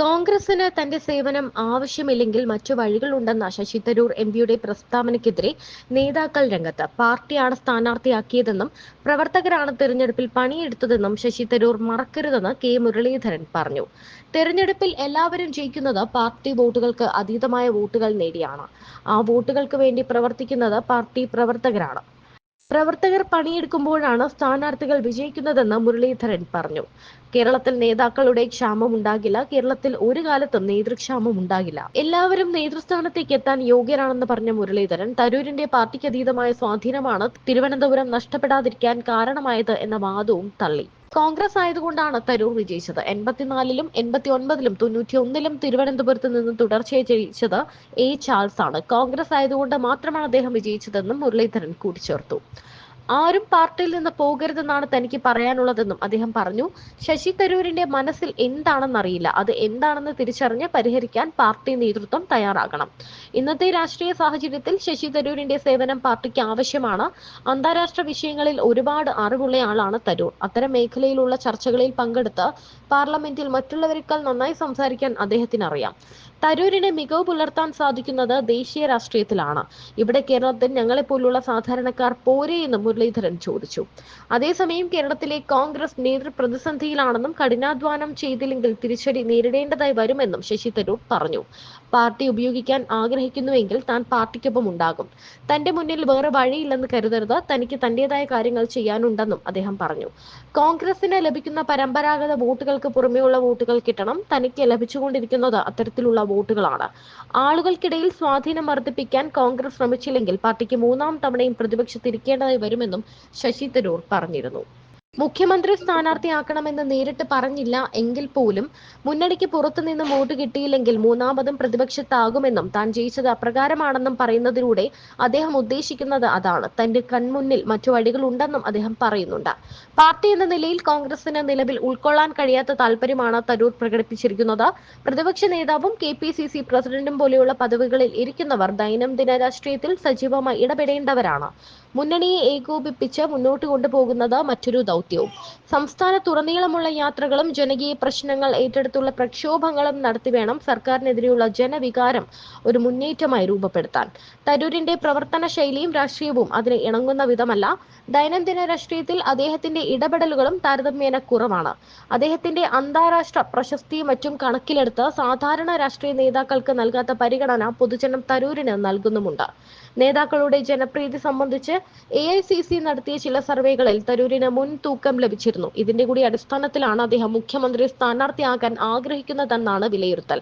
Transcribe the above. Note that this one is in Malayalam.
കോൺഗ്രസിന് തന്റെ സേവനം ആവശ്യമില്ലെങ്കിൽ മറ്റു വഴികളുണ്ടെന്ന ശശി തരൂർ എം പിയുടെ പ്രസ്താവനയ്ക്കെതിരെ നേതാക്കൾ രംഗത്ത്. പാർട്ടിയാണ് സ്ഥാനാർത്ഥിയാക്കിയതെന്നും പ്രവർത്തകരാണ് തെരഞ്ഞെടുപ്പിൽ പണിയെടുത്തതെന്നും ശശി തരൂർ മറക്കരുതെന്ന് കെ മുരളീധരൻ പറഞ്ഞു. തെരഞ്ഞെടുപ്പിൽ എല്ലാവരും ജയിക്കുന്നത് പാർട്ടി വോട്ടുകൾക്ക് അതീതമായ വോട്ടുകൾ നേടിയാണ്. ആ വോട്ടുകൾക്ക് വേണ്ടി പ്രവർത്തിക്കുന്നത് പാർട്ടി പ്രവർത്തകരാണ്. പ്രവർത്തകർ പണിയെടുക്കുമ്പോഴാണ് സ്ഥാനാർത്ഥികൾ വിജയിക്കുന്നതെന്ന് മുരളീധരൻ പറഞ്ഞു. കേരളത്തിൽ നേതാക്കളുടെ ക്ഷാമം ഉണ്ടാകില്ല. കേരളത്തിൽ ഒരു കാലത്തും നേതൃക്ഷാമം ഉണ്ടാകില്ല. എല്ലാവരും നേതൃസ്ഥാനത്തേക്ക് എത്താൻ യോഗ്യരാണെന്ന് പറഞ്ഞ മുരളീധരൻ തരൂരിന്റെ പാർട്ടിക്ക് അതീതമായ സ്വാധീനമാണ് തിരുവനന്തപുരം നഷ്ടപ്പെടാതിരിക്കാൻ കാരണമായത് എന്ന വാദവും തള്ളി. കോൺഗ്രസ് ആയതുകൊണ്ടാണ് തരൂർ വിജയിച്ചത്. എൺപത്തിനാലിലും എൺപത്തി ഒൻപതിലും തൊണ്ണൂറ്റി ഒന്നിലും തിരുവനന്തപുരത്ത് നിന്ന് തുടർച്ചയായി ജയിച്ചത് എ ചാൾസ് ആണ് കോൺഗ്രസ് ആയതുകൊണ്ട് മാത്രമാണ് അദ്ദേഹം വിജയിച്ചതെന്നും മുരളീധരൻ കൂട്ടിച്ചേർത്തു. ആരും പാർട്ടിയിൽ നിന്ന് പോകരുതെന്നാണ് തനിക്ക് പറയാനുള്ളതെന്നും അദ്ദേഹം പറഞ്ഞു. ശശി തരൂരിന്റെ മനസ്സിൽ എന്താണെന്നറിയില്ല. അത് എന്താണെന്ന് തിരിച്ചറിഞ്ഞ് പരിഹരിക്കാൻ പാർട്ടി നേതൃത്വം തയ്യാറാകണം. ഇന്നത്തെ രാഷ്ട്രീയ സാഹചര്യത്തിൽ ശശി തരൂരിന്റെ സേവനം പാർട്ടിക്ക് ആവശ്യമാണ്. അന്താരാഷ്ട്ര വിഷയങ്ങളിൽ ഒരുപാട് അറിവുള്ള ആളാണ് തരൂർ. അത്തരം മേഖലയിലുള്ള ചർച്ചകളിൽ പങ്കെടുത്ത് പാർലമെന്റിൽ മറ്റുള്ളവരെക്കാൾ നന്നായി സംസാരിക്കാൻ അദ്ദേഹത്തിന് അറിയാം തരൂരിനെ മികവ് പുലർത്താൻ സാധിക്കുന്നത് ദേശീയ രാഷ്ട്രീയത്തിലാണ്. ഇവിടെ കേരളത്തിൽ ഞങ്ങളെപ്പോലുള്ള സാധാരണക്കാർ പോരെ എന്ന് മുരളീധരൻ ചോദിച്ചു. അതേസമയം കേരളത്തിലെ കോൺഗ്രസ് നേതൃപ്രതിസന്ധിയിലാണെന്നും കഠിനാധ്വാനം ചെയ്തില്ലെങ്കിൽ തിരിച്ചടി നേരിടേണ്ടതായി വരുമെന്നും ശശി തരൂർ പറഞ്ഞു. പാർട്ടി ഉപയോഗിക്കാൻ ആഗ്രഹിക്കുന്നുവെങ്കിൽ താൻ പാർട്ടിക്കൊപ്പം ഉണ്ടാകും. തന്റെ മുന്നിൽ വേറെ വഴിയില്ലെന്ന് കരുതരുത്. തനിക്ക് തന്റേതായ കാര്യങ്ങൾ ചെയ്യാനുണ്ടെന്നും അദ്ദേഹം പറഞ്ഞു. കോൺഗ്രസിന് ലഭിക്കുന്ന പരമ്പരാഗത വോട്ടുകൾക്ക് പുറമെയുള്ള വോട്ടുകൾ കിട്ടണം. തനിക്ക് ലഭിച്ചുകൊണ്ടിരിക്കുന്നത് അത്തരത്തിലുള്ള വോട്ടുകളാണ്. ആളുകൾക്കിടയിൽ സ്വാധീനം വർദ്ധിപ്പിക്കാൻ കോൺഗ്രസ് ശ്രമിച്ചില്ലെങ്കിൽ പാർട്ടിക്ക് മൂന്നാം തവണയും പ്രതിപക്ഷത്തിരിക്കേണ്ടതായി വരുമെന്നും ശശി തരൂർ പറഞ്ഞിരുന്നു. മുഖ്യമന്ത്രി സ്ഥാനാർത്ഥിയാക്കണമെന്ന് നേരിട്ട് പറഞ്ഞില്ല എങ്കിൽ പോലും മുന്നണിക്ക് പുറത്തുനിന്ന് വോട്ട് കിട്ടിയില്ലെങ്കിൽ മൂന്നാമതും പ്രതിപക്ഷത്താകുമെന്നും താൻ ജയിച്ചത് അപ്രകാരമാണെന്നും പറയുന്നതിലൂടെ അദ്ദേഹം ഉദ്ദേശിക്കുന്നത് അതാണ്. തന്റെ കൺമുന്നിൽ മറ്റു വഴികളുണ്ടെന്നും അദ്ദേഹം പറയുന്നുണ്ട്. പാർട്ടി എന്ന നിലയിൽ കോൺഗ്രസിന് നിലവിൽ ഉൾക്കൊള്ളാൻ കഴിയാത്ത താല്പര്യമാണ് തരൂർ പ്രകടിപ്പിച്ചിരിക്കുന്നത്. പ്രതിപക്ഷ നേതാവും കെ പി സി സി പ്രസിഡന്റും പോലെയുള്ള പദവികളിൽ ഇരിക്കുന്നവർ ദൈനംദിന രാഷ്ട്രീയത്തിൽ സജീവമായി ഇടപെടേണ്ടവരാണ്. മുന്നണിയെ ഏകോപിപ്പിച്ച് മുന്നോട്ട് കൊണ്ടുപോകുന്നത് മറ്റൊരു ദൗത്യവും. സംസ്ഥാനത്തുടനീളമുള്ള യാത്രകളും ജനകീയ പ്രശ്നങ്ങൾ ഏറ്റെടുത്തുള്ള പ്രക്ഷോഭങ്ങളും നടത്തി വേണം സർക്കാരിനെതിരെയുള്ള ജനവികാരം ഒരു മുന്നേറ്റമായി രൂപപ്പെടുത്താൻ. തരൂരിന്റെ പ്രവർത്തന ശൈലിയും രാഷ്ട്രീയവും അതിന് ഇണങ്ങുന്ന വിധമല്ല. ദൈനംദിന രാഷ്ട്രീയത്തിൽ അദ്ദേഹത്തിന്റെ ഇടപെടലുകളും താരതമ്യേന കുറവാണ്. അദ്ദേഹത്തിന്റെ അന്താരാഷ്ട്ര പ്രശസ്തിയും മറ്റും കണക്കിലെടുത്ത് സാധാരണ രാഷ്ട്രീയ നേതാക്കൾക്ക് നൽകാത്ത പരിഗണന പൊതുജനം തരൂരിന് നൽകുന്നുമുണ്ട്. നേതാക്കളുടെ ജനപ്രീതി സംബന്ധിച്ച് എ നടത്തിയ ചില സർവേകളിൽ തരൂരിന് മുൻ തൂക്കം ലഭിച്ചിരുന്നു. ഇതിന്റെ കൂടി അടിസ്ഥാനത്തിലാണ് അദ്ദേഹം മുഖ്യമന്ത്രി സ്ഥാനാർത്ഥിയാകാൻ ആഗ്രഹിക്കുന്നതെന്നാണ് വിലയിരുത്തൽ.